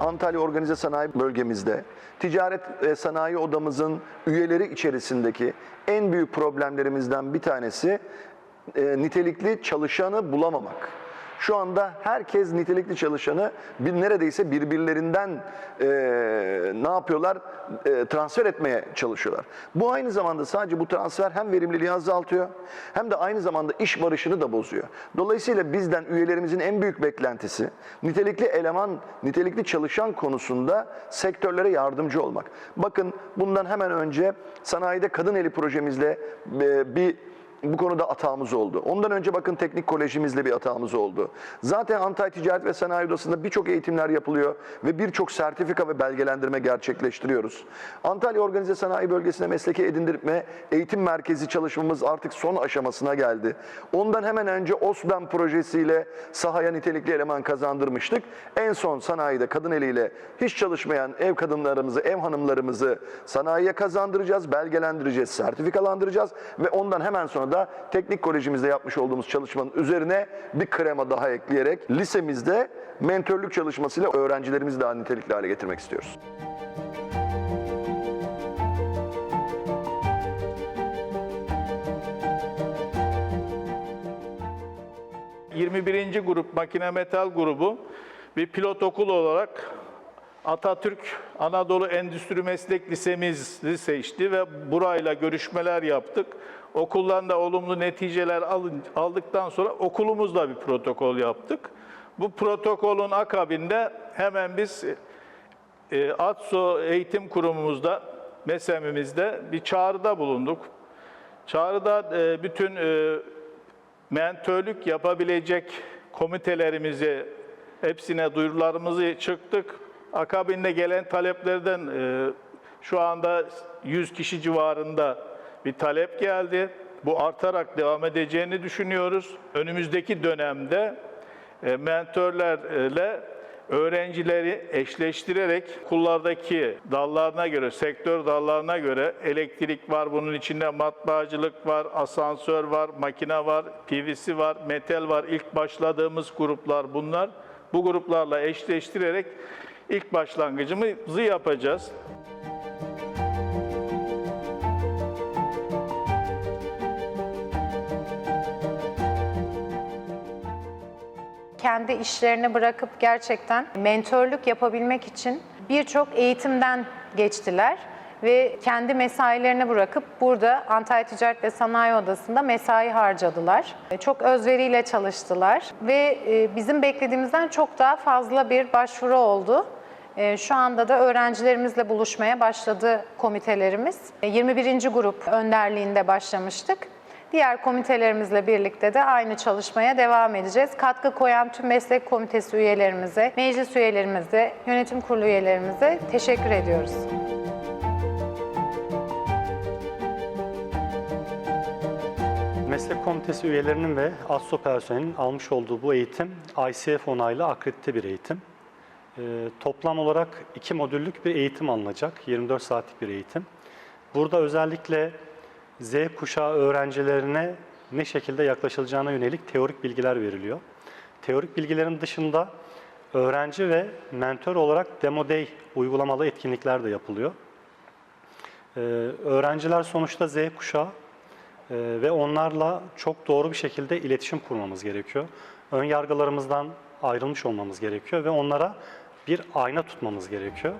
Antalya Organize Sanayi Bölgemizde ticaret ve sanayi odamızın üyeleri içerisindeki en büyük problemlerimizden bir tanesi e, nitelikli çalışanı bulamamak. Şu anda herkes nitelikli çalışanı bir neredeyse birbirlerinden e, ne yapıyorlar? E, transfer etmeye çalışıyorlar. Bu aynı zamanda sadece bu transfer hem verimliliği azaltıyor hem de aynı zamanda iş barışını da bozuyor. Dolayısıyla bizden üyelerimizin en büyük beklentisi nitelikli eleman, nitelikli çalışan konusunda sektörlere yardımcı olmak. Bakın bundan hemen önce sanayide kadın eli projemizle e, bir bu konuda atağımız oldu. Ondan önce bakın teknik kolejimizle bir atağımız oldu. Zaten Antalya Ticaret ve Sanayi Odası'nda birçok eğitimler yapılıyor ve birçok sertifika ve belgelendirme gerçekleştiriyoruz. Antalya Organize Sanayi Bölgesi'ne mesleki edindirme eğitim merkezi çalışmamız artık son aşamasına geldi. Ondan hemen önce OSBEM projesiyle sahaya nitelikli eleman kazandırmıştık. En son sanayide kadın eliyle hiç çalışmayan ev kadınlarımızı, ev hanımlarımızı sanayiye kazandıracağız, belgelendireceğiz, sertifikalandıracağız ve ondan hemen sonra da teknik kolejimizde yapmış olduğumuz çalışmanın üzerine bir krema daha ekleyerek lisemizde mentörlük çalışmasıyla öğrencilerimizi daha nitelikli hale getirmek istiyoruz. Hı. 21. grup makine metal grubu bir pilot okul olarak Atatürk Anadolu Endüstri Meslek Lisemizi seçti ve burayla görüşmeler yaptık. Okuldan da olumlu neticeler aldıktan sonra okulumuzla bir protokol yaptık. Bu protokolün akabinde hemen biz e, ATSO Eğitim Kurumumuzda, MESEM'imizde bir çağrıda bulunduk. Çağrıda e, bütün e, mentörlük yapabilecek komitelerimizi hepsine duyurularımızı çıktık. Akabinde gelen taleplerden e, şu anda 100 kişi civarında bir talep geldi. Bu artarak devam edeceğini düşünüyoruz. Önümüzdeki dönemde e, mentörlerle öğrencileri eşleştirerek kullardaki dallarına göre, sektör dallarına göre elektrik var, bunun içinde matbaacılık var, asansör var, makine var, PVC var, metal var. İlk başladığımız gruplar bunlar. Bu gruplarla eşleştirerek ilk başlangıcımızı yapacağız. Kendi işlerini bırakıp gerçekten mentörlük yapabilmek için birçok eğitimden geçtiler ve kendi mesailerini bırakıp burada Antalya Ticaret ve Sanayi Odası'nda mesai harcadılar. Çok özveriyle çalıştılar ve e, bizim beklediğimizden çok daha fazla bir başvuru oldu. E, Şu anda da öğrencilerimizle buluşmaya başladı komitelerimiz. E, 21. grup önderliğinde başlamıştık. Diğer komitelerimizle birlikte de aynı çalışmaya devam edeceğiz. Katkı koyan tüm meslek komitesi üyelerimize, meclis üyelerimize, yönetim kurulu üyelerimize teşekkür ediyoruz. Meslek komitesi üyelerinin ve ASSO personelinin almış olduğu bu eğitim ICF onaylı akredite bir eğitim. Ee, toplam olarak iki modüllük bir eğitim alınacak, 24 saatlik bir eğitim. Burada özellikle Z kuşağı öğrencilerine ne şekilde yaklaşılacağına yönelik teorik bilgiler veriliyor. Teorik bilgilerin dışında öğrenci ve mentor olarak Demo Day uygulamalı etkinlikler de yapılıyor. Ee, öğrenciler sonuçta Z kuşağı ee, ve onlarla çok doğru bir şekilde iletişim kurmamız gerekiyor. Ön yargılarımızdan ayrılmış olmamız gerekiyor ve onlara bir ayna tutmamız gerekiyor.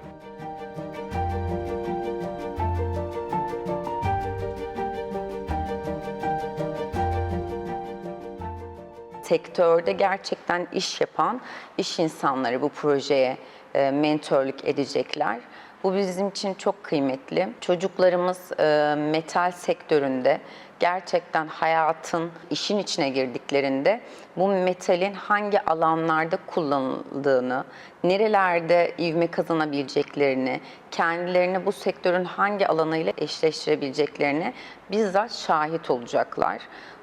Sektörde gerçekten iş yapan iş insanları bu projeye e, mentörlük edecekler. Bu bizim için çok kıymetli. Çocuklarımız e, metal sektöründe gerçekten hayatın işin içine girdiklerinde bu metalin hangi alanlarda kullanıldığını, nerelerde ivme kazanabileceklerini, kendilerini bu sektörün hangi alanıyla eşleştirebileceklerini bizzat şahit olacaklar.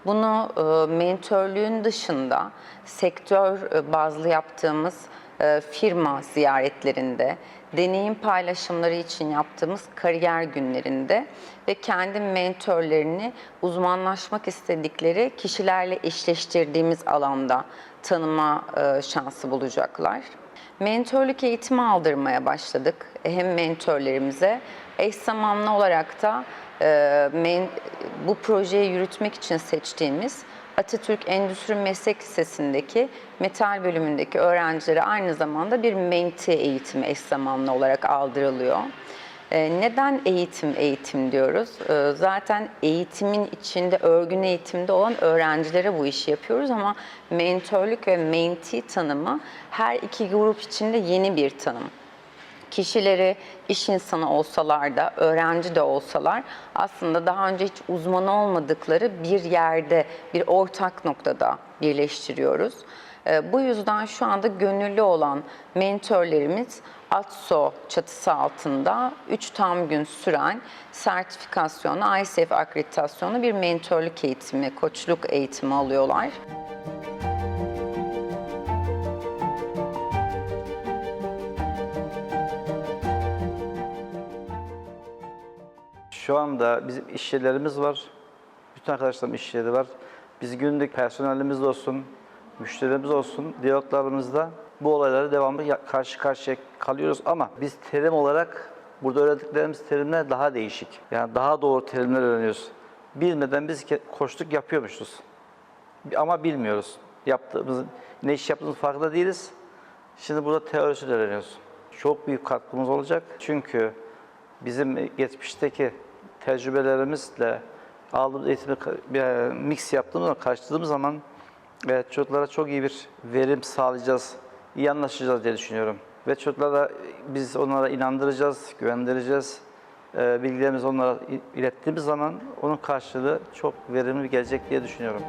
Bunu e, mentörlüğün dışında sektör e, bazlı yaptığımız firma ziyaretlerinde, deneyim paylaşımları için yaptığımız kariyer günlerinde ve kendi mentörlerini uzmanlaşmak istedikleri kişilerle eşleştirdiğimiz alanda tanıma e, şansı bulacaklar. Mentörlük eğitimi aldırmaya başladık hem mentörlerimize eş zamanlı olarak da e, bu projeyi yürütmek için seçtiğimiz Atatürk Endüstri Meslek Lisesi'ndeki metal bölümündeki öğrencilere aynı zamanda bir menti eğitimi eş zamanlı olarak aldırılıyor. Ee, Neden eğitim eğitim diyoruz? Ee, Zaten eğitimin içinde, örgün eğitimde olan öğrencilere bu işi yapıyoruz ama mentörlük ve menti tanımı her iki grup içinde yeni bir tanım kişileri iş insanı olsalar da, öğrenci de olsalar aslında daha önce hiç uzman olmadıkları bir yerde, bir ortak noktada birleştiriyoruz. Ee, Bu yüzden şu anda gönüllü olan mentörlerimiz ATSO çatısı altında 3 tam gün süren sertifikasyonu, ICF akreditasyonu bir mentörlük eğitimi, koçluk eğitimi alıyorlar. Şu anda bizim iş yerlerimiz var. Bütün arkadaşlarım iş yeri var. Biz günlük personelimiz olsun, müşterilerimiz olsun, diyaloglarımızda bu olaylara devamlı karşı karşıya kalıyoruz ama biz terim olarak burada öğrendiklerimiz terimler daha değişik. Yani daha doğru terimler öğreniyoruz. Bilmeden biz koçluk yapıyormuşuz. Ama bilmiyoruz. Yaptığımız, ne iş yaptığımız farkında değiliz. Şimdi burada teorisini öğreniyoruz. Çok büyük katkımız olacak. Çünkü bizim geçmişteki tecrübelerimizle aldığımız eğitimi bir e, mix yaptığımız zaman, karşıladığımız zaman evet, çocuklara çok iyi bir verim sağlayacağız, iyi anlaşacağız diye düşünüyorum. Ve çocuklara biz onlara inandıracağız, güvendireceğiz. Ee, bilgilerimizi onlara ilettiğimiz zaman onun karşılığı çok verimli gelecek diye düşünüyorum.